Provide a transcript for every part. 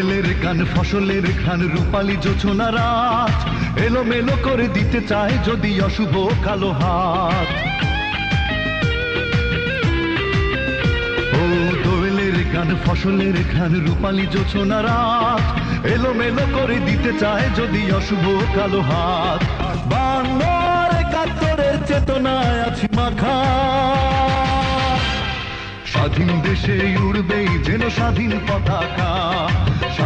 দোয়েলের গান, ফসলের ঘ্রাণ, রূপালী জোছনা রাত। এলোমেলো করে দিতে চায় যদি অশুভ কালো হাত। ও দোয়েলের গান, ফসলের ঘ্রাণ, রূপালী জোছনা রাত। এলোমেলো করে দিতে চায় যদি অশুভ কালো হাত। বাংলার একাত্তরের চেতনায় আছি মাখা। স্বাধীন দেশে উড়বেই যেন স্বাধীন পতাকা।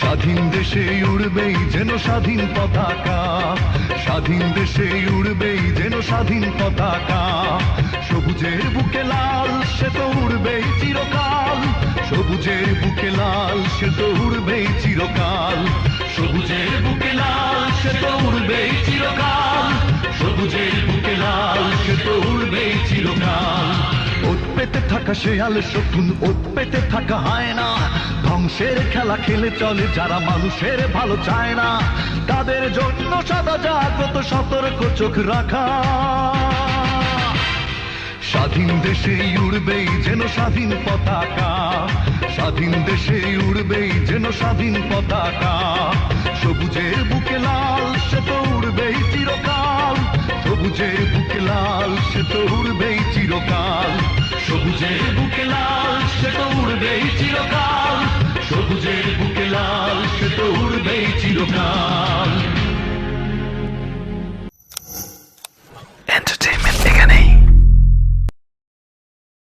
স্বাধীন দেশে উড়বেই যেন স্বাধীন পতাকা। স্বাধীন দেশে উড়বেই যেন স্বাধীন পতাকা। সবুজের বুকে লাল, সে তো উড়বেই চিরকাল। সবুজের বুকে লাল, সে তো উড়বেই চিরকাল। সবুজের বুকে লাল, সে তো উড়বেই চিরকাল। সবুজের বুকে লাল, সে তো উড়বেই চিরকাল। ওত পেতে থাকা শেয়াল শকুন, ওত পেতে থাকা হয় না ধ্বংসের খেলা খেলে চলে যারা মানুষের ভালো চায় না, তাদের জন্য সাদা যা কত সতর্ক চোখ রাখা। স্বাধীন দেশে উড়বেই যেন স্বাধীন পতাকা, স্বাধীন দেশে উড়বেই যেন স্বাধীন পতাকা। সবুজের বুকে লাল, সে তো উড়বেই চিরকাল। সবুজের বুকে লাল, সে তো উড়বেই চিরকাল। সবুজের বুকে Now.